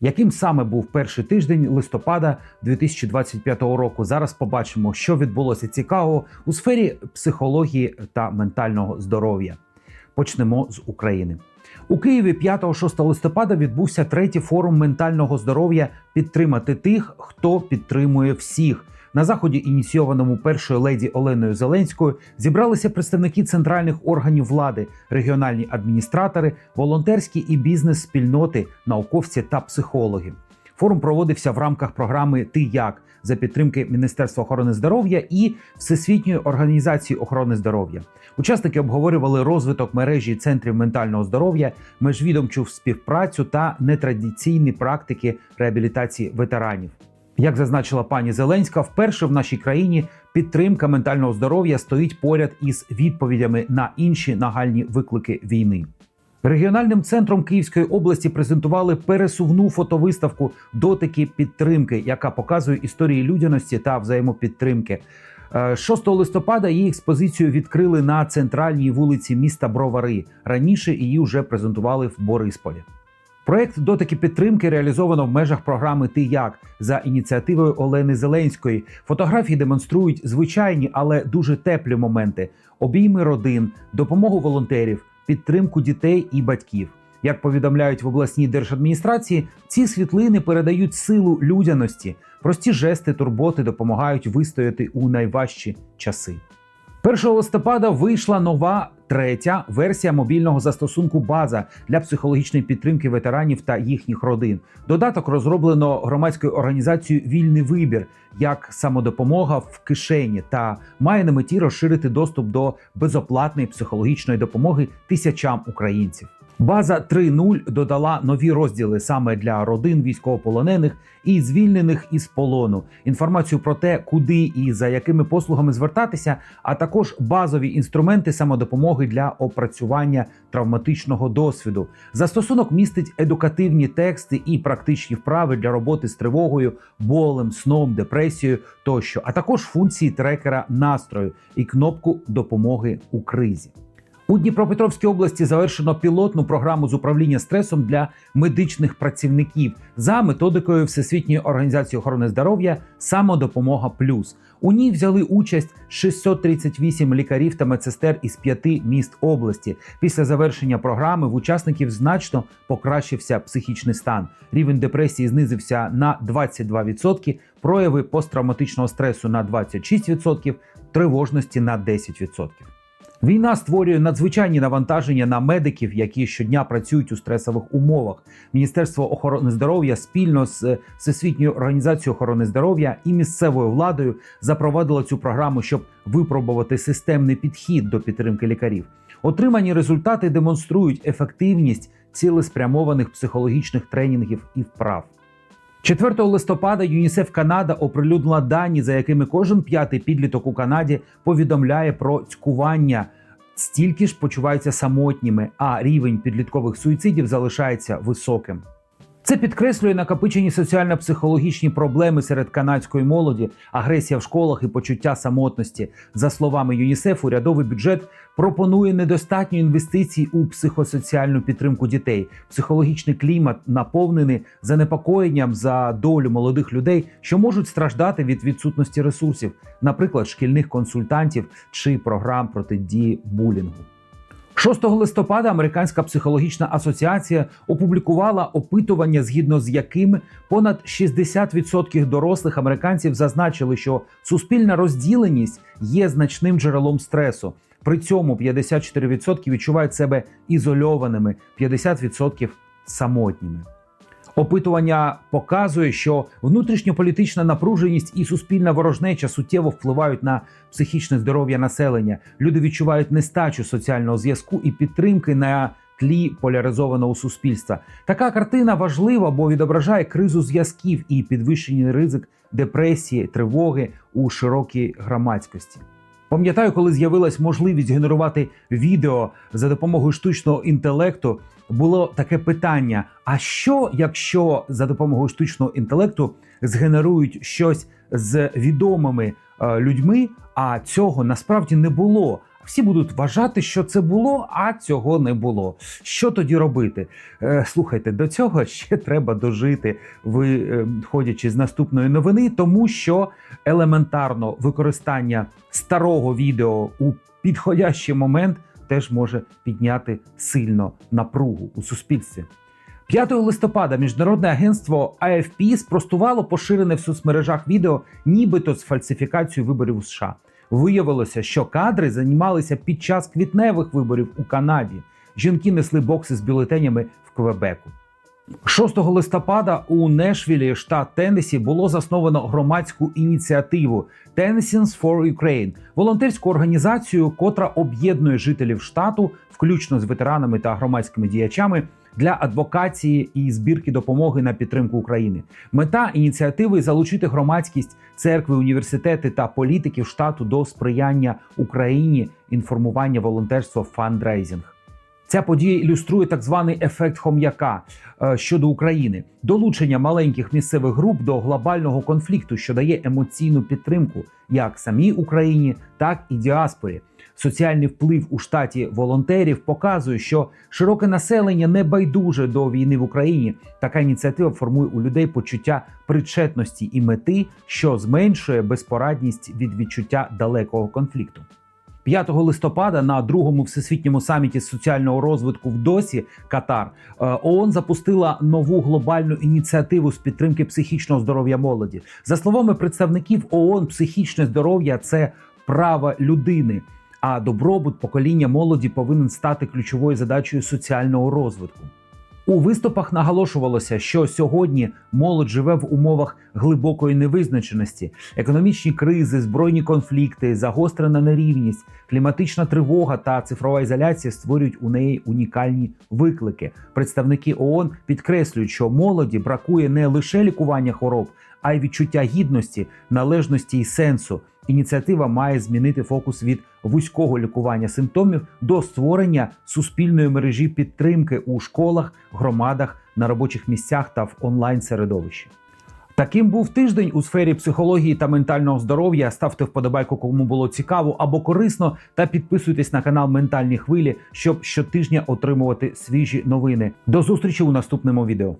Яким саме був перший тиждень листопада 2025 року? Зараз побачимо, що відбулося цікавого у сфері психології та ментального здоров'я. Почнемо з України. У Києві 5-6 листопада відбувся третій форум ментального здоров'я підтримати тих, хто підтримує всіх. На заході, ініційованому першою леді Оленою Зеленською, зібралися представники центральних органів влади, регіональні адміністратори, волонтерські і бізнес-спільноти, науковці та психологи. Форум проводився в рамках програми Ти як за підтримки Міністерства охорони здоров'я і Всесвітньої організації охорони здоров'я. Учасники обговорювали розвиток мережі центрів ментального здоров'я, межвідомчу співпрацю та нетрадиційні практики реабілітації ветеранів. Як зазначила пані Зеленська, вперше в нашій країні підтримка ментального здоров'я стоїть поряд із відповідями на інші нагальні виклики війни. Регіональним центром Київської області презентували пересувну фотовиставку Дотики підтримки, яка показує історії людяності та взаємопідтримки. Е, 6 листопада її експозицію відкрили на центральній вулиці міста Бровари. Раніше її вже презентували в Борисполі. Проект дотики підтримки реалізовано в межах програми Ти як за ініціативою Олени Зеленської. Фотографії демонструють звичайні, але дуже теплі моменти: обійми родин, допомогу волонтерів, підтримку дітей і батьків. Як повідомляють в обласній держадміністрації, ці світлини передають силу людяності. Прості жести турботи допомагають вистояти у найважчі часи. 1 листопада вийшла нова третя версія мобільного застосунку База для психологічної підтримки ветеранів та їхніх родин. Додаток розроблено громадською організацією Вільний вибір як самодопомога в кишені та має на меті розширити доступ до безоплатної психологічної допомоги тисячам українців. База 3.0 додала нові розділи саме для родин військовополонених і звільнених із полону. Інформацію про те, куди і за якими послугами звертатися, а також базові інструменти самодопомоги для опрацювання травматичного досвіду. Застосунок містить едукативні тексти і практичні вправи для роботи з тривогою, болем, сном, депресією тощо, а також функції трекера настрою і кнопку допомоги у кризі. У Дніпропетровській області завершено пілотну програму з управління стресом для медичних працівників за методикою Всесвітньої організації охорони здоров'я Самодопомога Плюс. У ній взяли участь 638 лікарів та медсестер із п'яти міст області. Після завершення програми в учасників значно покращився психічний стан. Рівень депресії знизився на 22%, прояви посттравматичного стресу на 26%, тривожності на 10%. Війна створює надзвичайні навантаження на медиків, які щодня працюють у стресових умовах. Міністерство охорони здоров'я спільно з Всесвітньою організацією охорони здоров'я і місцевою владою запровадило цю програму, щоб випробувати системний підхід до підтримки лікарів. Отримані результати демонструють ефективність цілеспрямованих психологічних тренінгів і вправ. 4 листопада ЮНІСЕФ Канада оприлюднила дані, за якими кожен п'ятий підліток у Канаді повідомляє про цькування. Стільки ж почуваються самотніми, а рівень підліткових суїцидів залишається високим. Це підкреслює накопичені соціально-психологічні проблеми серед канадської молоді, агресія в школах і почуття самотності. За словами ЮНІСЕФ, урядовий бюджет пропонує недостатньо інвестицій у психосоціальну підтримку дітей. Психологічний клімат наповнений занепокоєнням за долю молодих людей, що можуть страждати від відсутності ресурсів, наприклад, шкільних консультантів чи програм протидії булінгу. 6 листопада Американська психологічна асоціація опублікувала опитування, згідно з яким понад 60% дорослих американців зазначили, що суспільна розділеність є значним джерелом стресу. При цьому 54% відчувають себе ізольованими, 50% самотніми. Опитування показує, що внутрішньополітична напруженість і суспільна ворожнеча суттєво впливають на психічне здоров'я населення. Люди відчувають нестачу соціального зв'язку і підтримки на тлі поляризованого суспільства. Така картина важлива, бо відображає кризу зв'язків і підвищений ризик депресії, тривоги у широкій громадськості. Пам'ятаю, коли з'явилась можливість генерувати відео за допомогою штучного інтелекту, було таке питання: а що, якщо за допомогою штучного інтелекту згенерують щось з відомими е, людьми, а цього насправді не було? Всі будуть вважати, що це було, а цього не було. Що тоді робити? Е, слухайте, до цього ще треба дожити, виходячи з наступної новини, тому що елементарно використання старого відео у підходящий момент теж може підняти сильно напругу у суспільстві. 5 листопада міжнародне агентство AFP спростувало поширене в соцмережах відео, нібито з фальсифікацією виборів у США. Виявилося, що кадри займалися під час квітневих виборів у Канаді. Жінки несли бокси з бюлетенями в Квебеку. 6 листопада у Нешвілі, штат Теннессі, було засновано громадську ініціативу Tennesseans for Ukraine, волонтерську організацію, котра об'єднує жителів штату, включно з ветеранами та громадськими діячами, для адвокації і збірки допомоги на підтримку України. Мета ініціативи залучити громадськість, церкви, університети та політиків штату до сприяння Україні інформування волонтерства фандрейзинг. Ця подія ілюструє так званий ефект хом'яка е, щодо України, долучення маленьких місцевих груп до глобального конфлікту, що дає емоційну підтримку як самій Україні, так і діаспорі. Соціальний вплив у штаті волонтерів показує, що широке населення не байдуже до війни в Україні. Така ініціатива формує у людей почуття причетності і мети, що зменшує безпорадність від відчуття далекого конфлікту. 5 листопада на другому всесвітньому саміті соціального розвитку в Досі Катар е, ООН запустила нову глобальну ініціативу з підтримки психічного здоров'я молоді. За словами представників ООН, психічне здоров'я це право людини. А добробут покоління молоді повинен стати ключовою задачею соціального розвитку. У виступах наголошувалося, що сьогодні молодь живе в умовах глибокої невизначеності, економічні кризи, збройні конфлікти, загострена нерівність, кліматична тривога та цифрова ізоляція створюють у неї унікальні виклики. Представники ООН підкреслюють, що молоді бракує не лише лікування хвороб, а й відчуття гідності, належності і сенсу. Ініціатива має змінити фокус від вузького лікування симптомів до створення суспільної мережі підтримки у школах, громадах, на робочих місцях та в онлайн середовищі. Таким був тиждень у сфері психології та ментального здоров'я. Ставте вподобайку, кому було цікаво або корисно, та підписуйтесь на канал Ментальні Хвилі, щоб щотижня отримувати свіжі новини. До зустрічі у наступному відео.